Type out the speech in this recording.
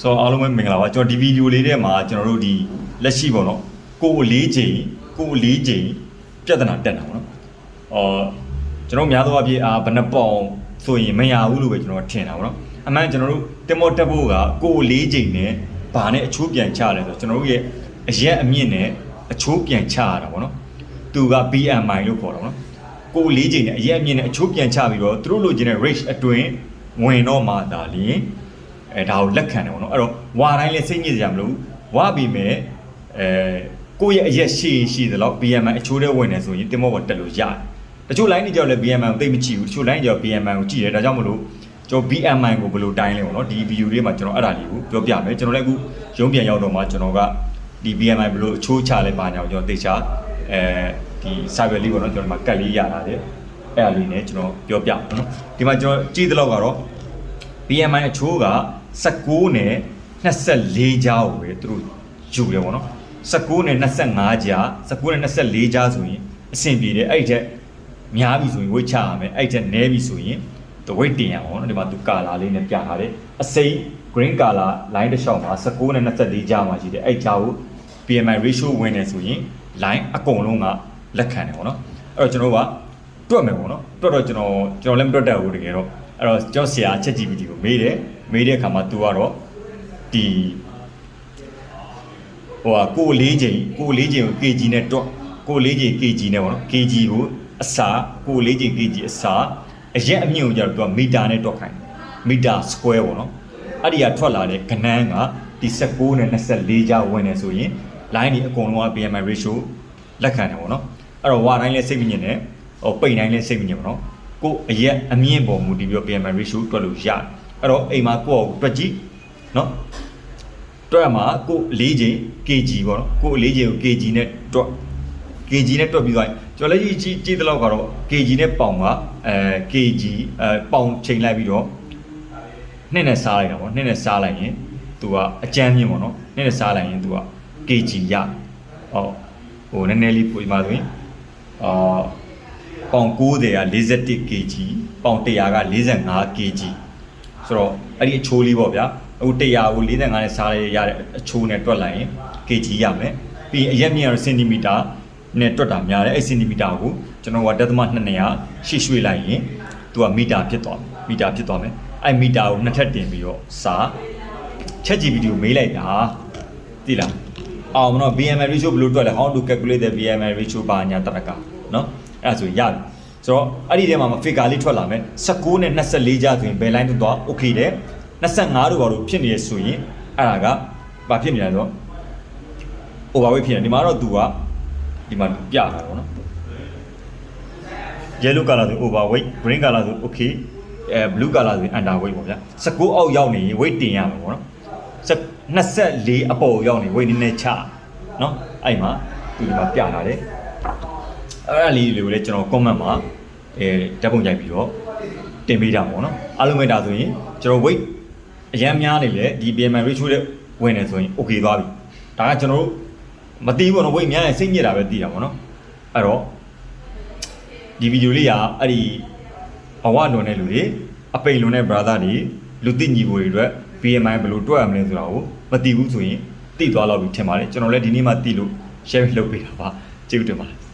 ဆိုတော့အားလုံးပဲမင်္ဂလာပါကျွန်တော်ဒီဗီဒီယိုလေးထဲမှာကျွန်တော်တို့ဒီလက်ရှိပေါ့နော်ကိုယ်လေးချိန်ကိုယ်လေးချိန်ပြဿနာတက်တာပေါ့နော်အော်ကျွန်တော်များသောအားဖြင့်အာဘယ်နှပေါင်ဆိုရင်မရဘူးလို့ပဲကျွန်တော်ထင်တာပေါ့နော်အမှန်ကျွန်တော်တို့တင်မောတက်ဖို့ကကိုယ်လေးချိန်နဲ့ဘာနဲ့အချိုးပြန်ချလဲဆိုတော့ကျွန်တော်တို့ရဲ့အရက်အမြင့်နဲ့အချိုးပြန်ချရတာပေါ့နော်သူက BMI လို့ခေါ်တာပေါ့နော်ကိုယ်လေးချိန်နဲ့အရက်အမြင့်နဲ့အချိုးပြန်ချပြီးတော့သူတို့လိုချင်တဲ့ range အတွင်းဝင်တော့မှဒါလျင် အဲဒါကိုလက်ခံတယ်ပေါ့နော်အဲ့တော့ဝါတိုင်းလည်းစိတ်ညစ်စရာမလိုဘူးဝါပြီးမဲ့အဲကိုယ့်ရဲ့အရက်ရှိရင်ရှိသလောက် BMI အချိုးထဲဝင်နေဆိုရင်တင်မောပေါ်တက်လို့ရတယ်တချို့ line တွေကြောက်လဲ BMI ကိုသိပ်မကြည့်ဘူးတချို့ line ကြောက် BMI ကိုကြည့်တယ်ဒါကြောင့်မလို့ကျွန်တော် BMI ကိုဘယ်လိုတိုင်းလဲပေါ့နော်ဒီ video လေးမှာကျွန်တော်အဲ့ဒါလေးကိုပြောပြမယ်ကျွန်တော်လည်းအခုရုံးပြန်ရောက်တော့မှကျွန်တော်ကဒီ BMI ဘယ်လိုအချိုးချလဲပါညာကိုကျွန်တော်သိချာအဲဒီ cyber လေးပေါ့နော်ကျွန်တော်ဒီမှာကတ်လေးရတာတယ်အဲ့ဒါလေးနဲ့ကျွန်တော်ပြောပြမယ်နော်ဒီမှာကျွန်တော်ကြည့်တဲ့လောက်ကတော့ BMI အချိုးက 19နဲ့24ကြားကိုပဲသူတို့ယူတယ်ပေါ့နော်19နဲ့25ကြား19နဲ့24ကြားဆိုရင်အဆင်ပြေတယ်အဲ့ဒီထက်များပြီဆိုရင်ဝိတ်ချရမယ်အဲ့ဒီထက်နည်းပြီဆိုရင်သူဝိတ်တင်ရအောင်နော်ဒီမှာသူကာလာလေးနဲ့ပြထားတယ်အစိမ်း green color line တစ်လျှောက်မှာ19နဲ့24ကြားမှာရှိတယ်အဲ့ကြားကို BMI ratio ဝင်နေဆိုရင် line အကုန်လုံးကလက်ခံတယ်ပေါ့နော်အဲ့တော့ကျွန်တော်တို့ကတွက်မယ်ပေါ့နော်တွက်တော့ကျွန်တော်ကျွန်တော်လည်းမတွက်တတ်ဘူးတကယ်တော့ အဲ့တော့ကျွန်တော်ဆရာ ChatGPT ကိုမေးတယ်မေးတဲ့အခါမှာ तू ကတော့ဒီဟိုဟာကိုယ်လေးချိန်ကိုယ်လေးချိန်ကို kg နဲ့တွက်ကိုယ်လေးချိန် kg နဲ့ပေါ့နော် kg ကိုအစာကိုယ်လေးချိန် kg အစာအရက်အမြင့်ကိုကျတော့ तू ကမီတာနဲ့တွက်ခိုင်းတယ်မီတာ square ပေါ့နော်အဲ့ဒီကထွက်လာတဲ့ကဏန်းကဒီ19နဲ့24ကြားဝင်နေဆိုရင် line ဒီအကုန်လုံးက BMI ratio လက်ခံတယ်ပေါ့နော်အဲ့တော့ဝါတိုင်းလည်းစိတ်မညစ်နဲ့ဟိုပိန်တိုင်းလည်းစိတ်မညစ်ပေါ့နော် ကိုယ်အရက်အမြင့်ပေါ်မူတည်ပြီးတော့ BMI ratio တွက်လို့ရတယ်အဲ့တော့အိမ်မှာကိုယ့်ကိုတွက်ကြည့်နော်တွက်မှာကိုယ်၄ချိန် kg ပေါ့နော်ကိုယ်၄ချိန်ကို kg နဲ့တွက် kg နဲ့တွက်ပြီးသွားရင်ကျွန်တော်လည်းကြည့်ကြည့်တဲ့လောက်ကတော့ kg နဲ့ပေါင်ကအဲ kg အဲပေါင်ချိန်လိုက်ပြီးတော့နှစ်နဲ့စားလိုက်တာပေါ့နှစ်နဲ့စားလိုက်ရင်သူကအကြမ်းမြင့်ပေါ့နော်နှစ်နဲ့စားလိုက်ရင်သူက kg ရဟောဟိုနည်းနည်းလေးပုံမှန်ဆိုရင်အာ ပေါင်90က41 kg ပေါင်100က45 kg ဆိုတော့အဲ့ဒီအချိုးလေးပေါ့ဗျာအခု100ကို45နဲ့စားရရတဲ့အချိုးနဲ့တွက်လိုက်ရင် kg ရမယ်ပြီးရင်အရက်မြင့်ရစင်တီမီတာနဲ့တွက်တာများတယ်အဲ့စင်တီမီတာကိုကျွန်တော်ကဒသမ200ရှေ့ရွှေ့လိုက်ရင်သူကမီတာဖြစ်သွားမယ်မီတာဖြစ်သွားမယ်အဲ့မီတာကိုနှစ်ထပ်တင်ပြီးတော့စားချက် GPT ကိုမေးလိုက်တာသိလားအောင်မနော် BMI ratio ဘယ်လိုတွက်လဲ how to calculate the BMI ratio ဘာညာတရကနော် အဲ့ဒါဆိုရပြီဆိုတော့အဲ့ဒီထဲမှာ figure လေးထွက်လာမယ်19နဲ့24ကြားဆိုရင်ဘယ် line တွသွား okay တယ်25တို့ဘာလို့ဖြစ်နေရဆိုရင်အဲ့ဒါကဘာဖြစ်နေလဲဆိုတော့ overweight ဖြစ်နေဒီမှာတော့ तू ကဒီမှာပြတာပေါ့နော် yellow color ဆို overweight green color ဆို okay အဲ blue color ဆို underweight ပေါ့ဗျာ19အောက်ရောက်နေရင် weight တင်ရမှာပေါ့နော်24အပေါ်ရောက်နေ weight နည်းနည်းချနော်အဲ့မှာဒီမှာပြလာတယ် အဲ့ဒါလေးတွေကိုလည်းကျွန်တော် comment မှာအဲဓာတ်ပုံရိုက်ပြီးတော့တင်ပေးတာပေါ့နော်အားလုံးပဲဒါဆိုရင်ကျွန်တော် weight အရန်များနေလေဒီ BMI ratio တဲ့ဝင်နေဆိုရင် okay သွားပြီဒါကကျွန်တော်တို့မသိဘူးပေါ့နော် weight များရင်စိတ်ညစ်တာပဲသိတာပေါ့နော်အဲ့တော့ဒီဗီဒီယိုလေးကအဲ့ဒီဘဝလွန်တဲ့လူတွေအပိန်လွန်တဲ့ brother တွေလူသိညီကိုတွေအတွက် BMI ဘယ်လိုတွက်ရမလဲဆိုတာကိုမသိဘူးဆိုရင်သိသွားတော့ပြီထင်ပါတယ်ကျွန်တော်လည်းဒီနေ့မှသိလို့ share လုပ်ပေးတာပါကျေးဇူးတင်ပါတယ်